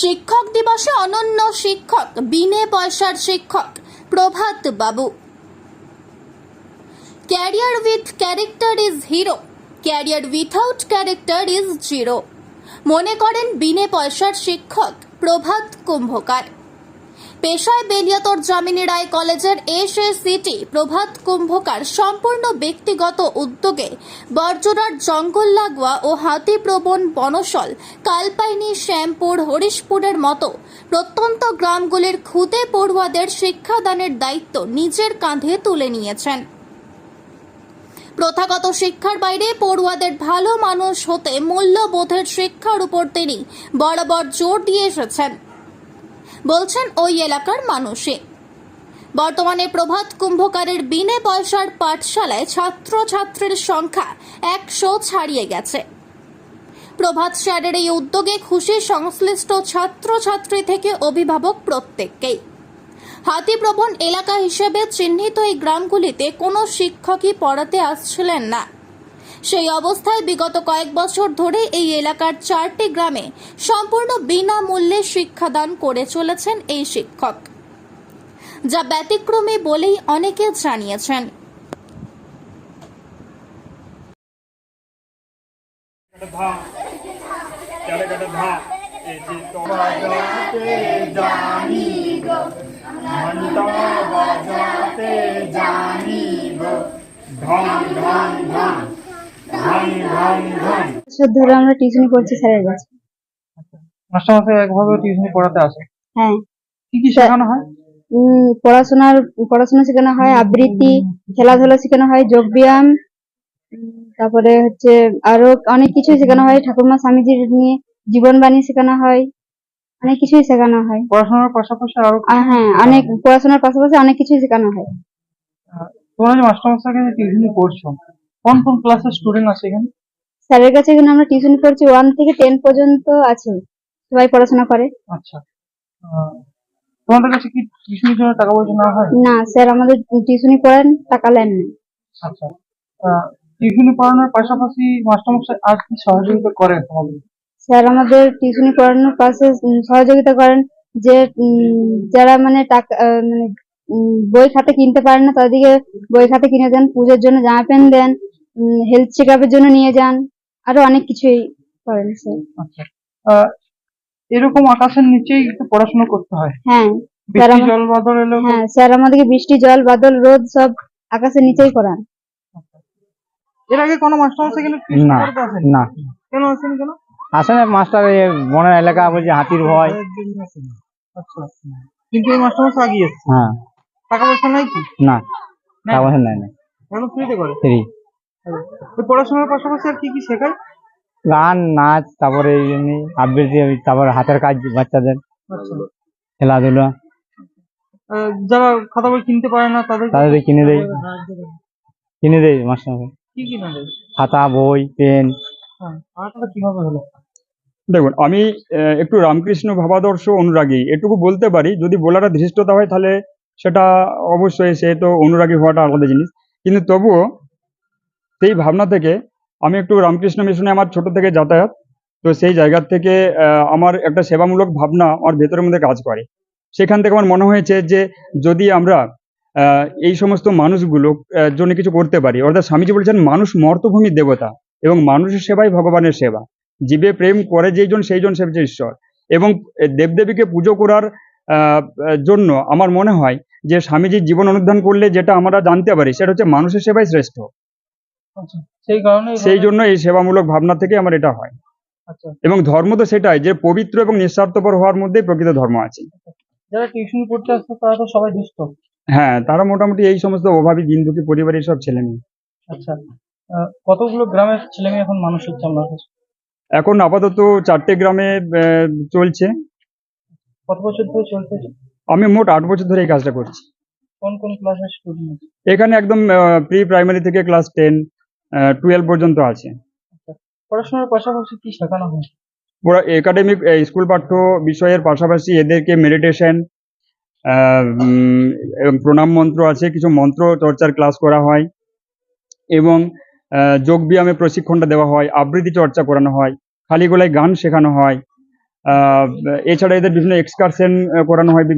শিক্ষক দিবসে অনন্য শিক্ষক, বিনে পয়সার শিক্ষক, প্রভাত বাবু। Career with character is hero career without character is zero মনে করেন বিনে পয়সার শিক্ষক, প্রভাত কুম্ভকার। পেশায় বেলিয়াতর জামিনী রায় কলেজের এস এ সিটি প্রভাত কুম্ভকার সম্পূর্ণ ব্যক্তিগত উদ্যোগে বর্জরার জঙ্গল লাগোয়া ও হাতিপ্রবণ বনসল কালপাইনি, শ্যামপুর, হরিশপুরের মতো প্রত্যন্ত গ্রামগুলির খুদে পড়ুয়াদের শিক্ষাদানের দায়িত্ব নিজের কাঁধে তুলে নিয়েছেন। প্রথাগত শিক্ষার বাইরে পড়ুয়াদের ভালো মানুষ হতে মূল্যবোধের শিক্ষার উপর তিনি বরাবর জোর দিয়ে এসেছেন। বলছেন ওই এলাকার মানুষে বর্তমানে প্রভাত কুম্ভকারের বিনে পয়সার পাঠশালায় ছাত্রছাত্রীর সংখ্যা একশো ছাড়িয়ে গেছে। প্রভাত স্যারের এই উদ্যোগে খুশি সংশ্লিষ্ট ছাত্রছাত্রী থেকে অভিভাবক প্রত্যেককেই। হাতিপ্রবণ এলাকা হিসেবে চিহ্নিত এই গ্রামগুলিতে কোনো শিক্ষকই পড়াতে আসছিলেন না। সেই অবস্থায় বিগত কয়েক বছর ধরে এই এলাকার চারটি গ্রামে সম্পূর্ণ বিনামূল্যে শিক্ষাদান করে চলেছেন এই শিক্ষক, যা ব্যতিক্রমী বলেই অনেকে জানিয়েছেন। ঢং ঢং ঢং। বছর ধরে আমরা টিউশন করছি স্যারের কাছে। মাস্টারমশাই একভাবে টিউশনি পড়াতে আসে। হ্যাঁ। কি কি শেখানো হয়? উম, পড়াশোনার পড়াশোনা শেখানো হয় আবৃত্তি খেলাধুলা শেখানো হয় যোগ ব্যায়াম তারপরে হচ্ছে আরও অনেক কিছু শেখানো হয় ঠাকুরমা স্বামীজির নিয়ে জীবন বাণী শেখানো হয় অনেক কিছুই শেখানো হয়। পড়াশোনার পাশাপাশি আরও হ্যাঁ অনেক পড়াশোনার পাশাপাশি অনেক কিছুই শেখানো হয়। তোমরা যে মাস্টারমশাইকে টিউশনি করছ কোন কোন ক্লাসের স্টুডেন্ট আছে এখানে? স্যারের কাছে এখানে আমরা টিউশন করছি ওয়ান থেকে টেন পর্যন্ত আছে। সবাই পড়াশোনা করে। আচ্ছা। তোমাদের কাছে কি টিউশনির জন্য টাকা পয়সা নেওয়া হয়? না স্যার আমাদের টিউশনি করেন টাকা নেন না। আচ্ছা। টিউশনি পড়ানোর পাশাপাশি মাস্টারমশাই আর কি সহযোগিতা করেন তোমাদের? স্যার আমাদের টিউশনি পড়ানোর পাশে সহযোগিতা করেন যে যারা মানে টাকা মানে বই খাতা কিনতে পারেন না তাদেরকে বই খাতা কিনে দেন পুজোর জন্য জামা প্যান্ট দেন হেলথ চেক আপের জন্য নিয়ে যান। আরও অনেক কিছুই করেন স্যার আচ্ছা। আহ, এরকম আকাশের নিচেই একটু পড়াশোনা করতে হয়? হ্যাঁ জল বাদল এলেও তো- হ্যাঁ স্যার আমাদেরকে বৃষ্টি জল বাদল রোদ সব আকাশের নিচেই করান। এর আগে কোনো এখানে টিউশন না না। কেন আসেন কেন? আসলে মাস্টার এই বনের এলাকা বলছে হাতির ভয়। আচ্ছা কিন্তু এই আগিয়ে এসছে। হ্যাঁ। টাকা পয়সা নাই কি? না টাকা পয়সা নেয় না ফ্রিতে করে? ফ্রি পড়াশোনার পাশাপাশি আর কি কি শেখায়? গান নাচ তারপরে এমনি আবৃত্তি তারপরে হাতের কাজ বাচ্চাদের। আচ্ছা। খেলাধুলা। যারা খাতা বই কিনতে পারে না তাদের তাদের কিনে দেয় কিনে দেয় মাস্টার কি কিনে দেয়? খাতা বই পেন। হ্যাঁ আরেকটা কীভাবে হলো? দেখুন আমি আহ, একটু রামকৃষ্ণ ভাবাদর্শ অনুরাগী। এটুকু বলতে পারি যদি বলাটা ধৃষ্টতা হয় তাহলে সেটা অবশ্যই সে তো অনুরাগী হওয়াটা আলাদা জিনিস। কিন্তু তবুও সেই ভাবনা থেকে আমি একটু রামকৃষ্ণ মিশনে আমার ছোট থেকে যাতায়াত। তো সেই জায়গা থেকে আমার একটা সেবামূলক ভাবনা আমার ভেতরের মধ্যে কাজ করে। সেখান থেকে আমার মনে হয়েছে যে যদি আমরা এই সমস্ত মানুষগুলো জন্য কিছু করতে পারি, অর্থাৎ স্বামীজি বলেছেন, মানুষ মর্তভূমির দেবতা এবং মানুষের সেবাই ভগবানের সেবা। জীবে প্রেম করে যেইজন, সেইজন সেবছে ঈশ্বর। এবং দেবদেবীকে পুজো করার জন্য আমার মনে হয় যে স্বামীজির জীবন অনুধান করলে যেটা আমরা জানতে পারি, সেটা হচ্ছে মানুষের সেবাই শ্রেষ্ঠ। আচ্ছা সেই কারণে সেই জন্য এই সেবামূলক ভাবনা থেকে আমার এটা হয়। আচ্ছা। এবং ধর্ম তো সেটাই যে পবিত্র এবং নিঃস্বার্থপর হওয়ার মধ্যেই প্রকৃত ধর্ম আছে। যারা টিউশন পড়তে আসতো তারা তো সবাই দুষ্ট। হ্যাঁ তারা মোটামুটি এই সমস্ত অভাবী দিন দুঃখী পরিবারের সব ছেলে মেয়ে। আচ্ছা কতগুলো গ্রামের ছেলে মেয়ে এখন মানুষ হচ্ছে কাছে? এখন আপাতত চারটে গ্রামে চলছে। কত বছর ধরে চলছে? আমি মোট আট বছর ধরে এই কাজটা করছি। কোন কোন ক্লাসের স্টুডেন্ট এখানে একদম প্রি প্রাইমারি থেকে ক্লাস টেন টুয়েলভ পর্যন্ত আছে। পড়াশোনার পাশাপাশি কি শেখানো হয়? পুরো একাডেমিক স্কুল পাঠ্য বিষয়ের পাশাপাশি এদেরকে মেডিটেশন এবং প্রণাম মন্ত্র আছে কিছু মন্ত্র চর্চার ক্লাস করা হয় এবং যোগ ব্যায়ামে প্রশিক্ষণটা দেওয়া হয় আবৃত্তি চর্চা করানো হয় খালি গলায় গান শেখানো হয় আহ, এছাড়া এদের বিভিন্ন এক্সকারশন করানো হয় বিভিন্ন